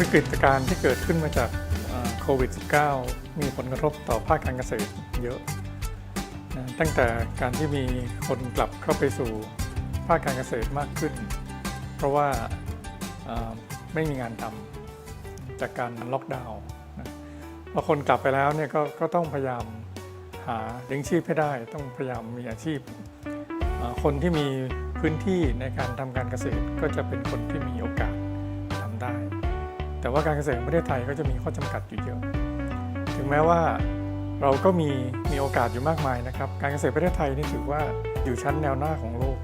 วิกฤตการณ์ที่เกิดขึ้นมาจากโควิด -19 มีผลกระทบต่อภาคการเกษตรเยอะ ตั้งแต่การที่มีคนกลับเข้าไปสู่ภาคการเกษตรมากขึ้น เพราะว่าไม่มีงานทำจากการล็อกดาวน์พอคนกลับไปแล้วเนี่ยก็ก็ต้องพยายามหาเลี้ยงชีพให้ได้ ต้องพยายามมีอาชีพ คนที่มีพื้นที่ในการทำการเกษตรก็จะเป็นคนที่มีโอกาสทำได้ แต่ว่าการเกษตรของประเทศไทยก็จะมีข้อจำกัดอยู่เยอะ ถึงแม้ว่าเราก็มีมีโอกาสอยู่มากมายนะครับ การเกษตรประเทศไทยนี่ถือว่าอยู่ชั้นแนวหน้าของโลก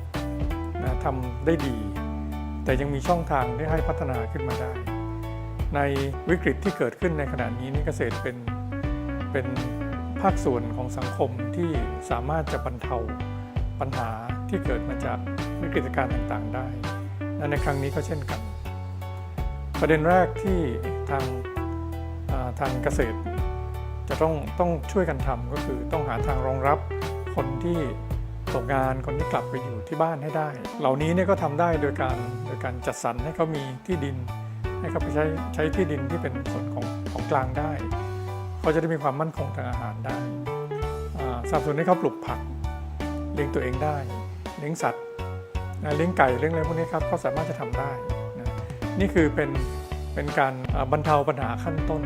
นะทำได้ดี แต่ยังมีช่องทางที่ให้พัฒนาขึ้นมาได้ ในวิกฤตที่เกิดขึ้นในขณะนี้นี่เกษตรเป็นเป็นภาคส่วนของสังคมที่สามารถจะบรรเทาปัญหาที่เกิดมาจากวิกฤตการณ์ต่างๆ ได้ และในครั้งนี้ก็เช่นกัน ประเด็นแรกที่ทางทางเกษตร จะต้องต้องช่วยกันทำก็คือต้องหาทางรองรับคนที่ตกงานคนที่กลับไปอยู่ที่บ้านให้ได้ เหล่านี้เนี่ยก็ทำได้โดยการโดยการจัดสรรให้เขามีที่ดิน ให้เขาไปใช้ใช้ที่ดินที่เป็นส่วนของของกลางได้ เขาจะได้มีความมั่นคงทางอาหารได้สนับสนุนให้เขาปลูกผักเลี้ยงตัวเองได้ เลี้ยงสัตว์เลี้ยงไก่เลี้ยงอะไรพวกนี้ครับเขาสามารถจะทำได้ นี่คือเป็นเป็นการบรรเทาปัญหาขั้นต้น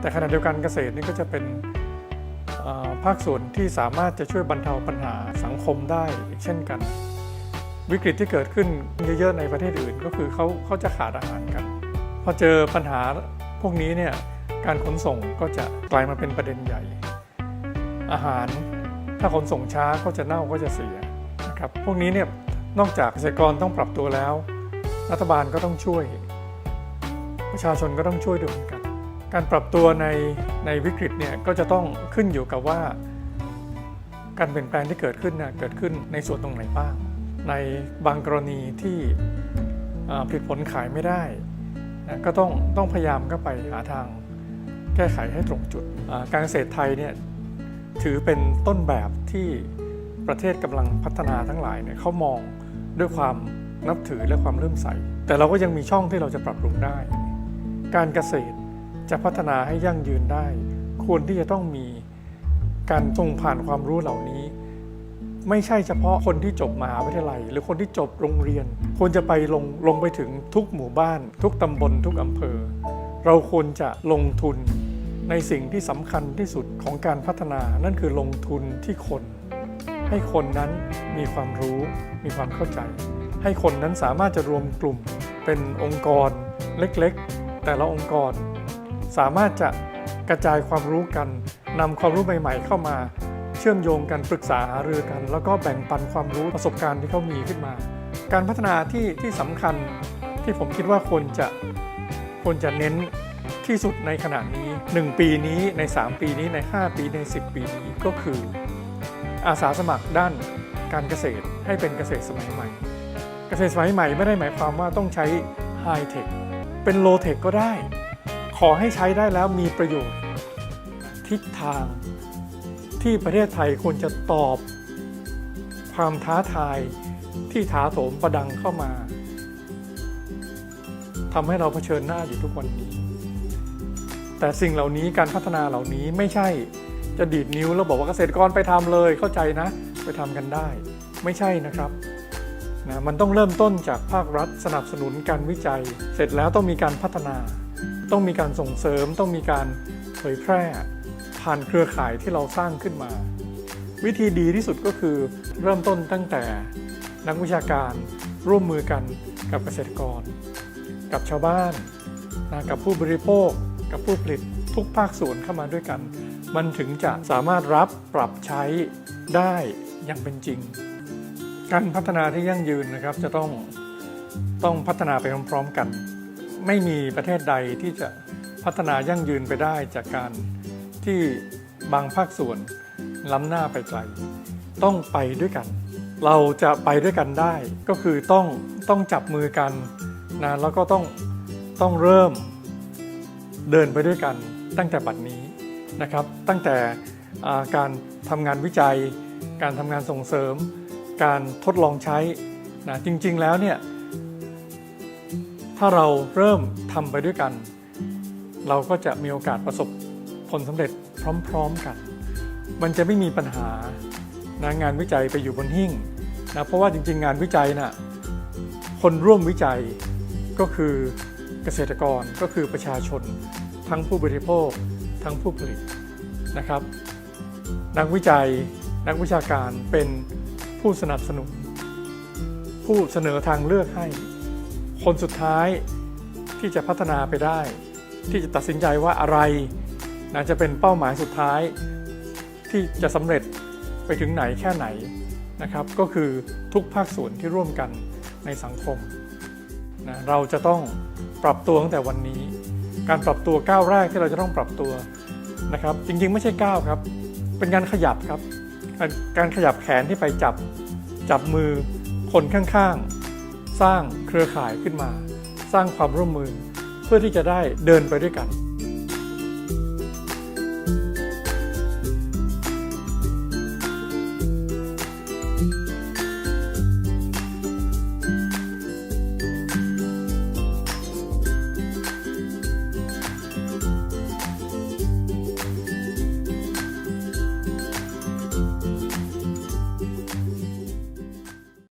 แต่ขณะเดียวกันเกษตรนี่ก็จะเป็นภาคส่วนที่สามารถจะช่วยบรรเทาปัญหาสังคมได้อีกเช่นกัน วิกฤตที่เกิดขึ้นเยอะๆในประเทศอื่นก็คือเขาเขาจะขาดอาหารกัน พอเจอปัญหาพวกนี้เนี่ยการขนส่งก็จะกลายมาเป็นประเด็นใหญ่ อาหารถ้าขนส่งช้าก็จะเน่าก็จะเสียนะครับพวกนี้เนี่ยนอกจากเกษตรกรต้องปรับตัวแล้ว รัฐบาลก็ต้องช่วย ประชาชนก็ต้องช่วยด้วยเหมือนกัน การปรับตัวในในวิกฤตเนี่ยก็จะต้องขึ้นอยู่กับว่า การเปลี่ยนแปลงที่เกิดขึ้นนะเกิดขึ้นในส่วนตรงไหนบ้าง ในบางกรณีที่ผลิตผลขายไม่ได้นะก็ต้องต้องพยายามก็ไปหาทางแก้ไขให้ตรงจุด การเกษตรไทยเนี่ยถือเป็นต้นแบบที่ประเทศกำลังพัฒนาทั้งหลายเนี่ยเขามองด้วยความ นับถือและความเลื่อมใส แต่เราก็ยังมีช่องที่เราจะปรับปรุงได้ การเกษตรจะพัฒนาให้ยั่งยืนได้ ควรที่จะต้องมีการส่งผ่านความรู้เหล่านี้ ไม่ใช่เฉพาะคนที่จบมหาวิทยาลัย หรือคนที่จบโรงเรียน ควรจะไปลงลงไปถึงทุกหมู่บ้าน ทุกตำบล ทุกอำเภอ เราควรจะลงทุนในสิ่งที่สำคัญที่สุดของการพัฒนา นั่นคือลงทุนที่คน ให้คนนั้นมีความรู้ มีความเข้าใจ ให้คนนั้นสามารถจะรวมกลุ่มเป็นองค์กรเล็กๆ แต่ละองค์กร สามารถจะกระจายความรู้กันนำความรู้ใหม่ ๆ เข้ามา เชื่อมโยงกันปรึกษาหารือกัน แล้วก็แบ่งปันความรู้ประสบการณ์ที่เขามีขึ้นมา การพัฒนาที่ที่สำคัญที่ผมคิดว่าควรจะควรจะเน้นที่สุดในขณะนี้ 1 ปีนี้ใน 3 ปีนี้ใน 5 ปีใน 10 ปีนี้ก็คือ อาสาสมัครด้านการเกษตรให้เป็นเกษตรสมัยใหม่ เกษตรสมัยใหม่ไม่ได้หมายความว่าต้องใช้ไฮเทคเป็นโลเทคก็ได้ ขอให้ใช้ได้แล้วมีประโยชน์ ทิศทางที่ประเทศไทยควรจะตอบ ความท้าทายที่ถาโถมประดังเข้ามาทำให้เราเผชิญหน้าอยู่ทุกวันนี้ แต่สิ่งเหล่านี้การพัฒนาเหล่านี้ไม่ใช่จะดีดนิ้วแล้วบอกว่าเกษตรกรไปทำเลยเข้าใจนะ ไปทำกันได้ ไม่ใช่นะครับ นะมันต้องเริ่มต้นจากภาครัฐสนับสนุนการวิจัย เสร็จแล้วต้องมีการพัฒนา ต้องมีการส่งเสริม ต้องมีการเผยแพร่ ผ่านเครือข่ายที่เราสร้างขึ้นมา วิธีดีที่สุดก็คือเริ่มต้นตั้งแต่นักวิชาการร่วมมือกันกับเกษตรกร กับชาวบ้านนะกับผู้บริโภค กับผู้ผลิตทุกภาคส่วนเข้ามาด้วยกัน มันถึงจะสามารถรับปรับใช้ได้อย่างเป็นจริง การพัฒนาที่ยั่งยืนนะครับจะต้องต้องพัฒนาไปพร้อมๆกัน ไม่มีประเทศใดที่จะพัฒนายั่งยืนไปได้จากการที่บางภาคส่วนล้ำหน้าไปไกลต้องไปด้วยกัน เราจะไปด้วยกันได้ ก็คือต้องต้องจับมือกันนะแล้วก็ต้องต้องเริ่มเดินไปด้วยกันตั้งแต่บัดนี้นะครับ ตั้งแต่การทำงานวิจัย การทำงานส่งเสริม การทดลองใช้นะจริงๆแล้วเนี่ยถ้าเราเริ่มทำไปด้วยกัน เราก็จะมีโอกาสประสบผลสำเร็จพร้อมๆกัน มันจะไม่มีปัญหานะงานวิจัยไปอยู่บนหิ้งนะเพราะว่าจริงๆ งานวิจัยน่ะคนร่วมวิจัยก็คือเกษตรกรก็คือประชาชน ทั้งผู้บริโภค ทั้งผู้ผลิตนะครับ นักวิจัยนักวิชาการเป็น ผู้สนับสนุน ผู้เสนอทางเลือกให้ คนสุดท้ายที่จะพัฒนาไปได้ ที่จะตัดสินใจว่าอะไรนะจะเป็นเป้าหมายสุดท้าย ที่จะสำเร็จไปถึงไหนแค่ไหนนะครับ ก็คือทุกภาคส่วนที่ร่วมกันในสังคมนะเราจะต้องปรับตัวตั้งแต่วันนี้ การปรับตัวก้าวแรกที่เราจะต้องปรับตัวนะครับ จริงๆ ไม่ใช่ก้าวครับ เป็นการขยับครับ การขยับแขนที่ไปจับจับมือคนข้างๆ สร้างเครือข่ายขึ้นมา สร้างความร่วมมือเพื่อที่จะได้เดินไปด้วยกัน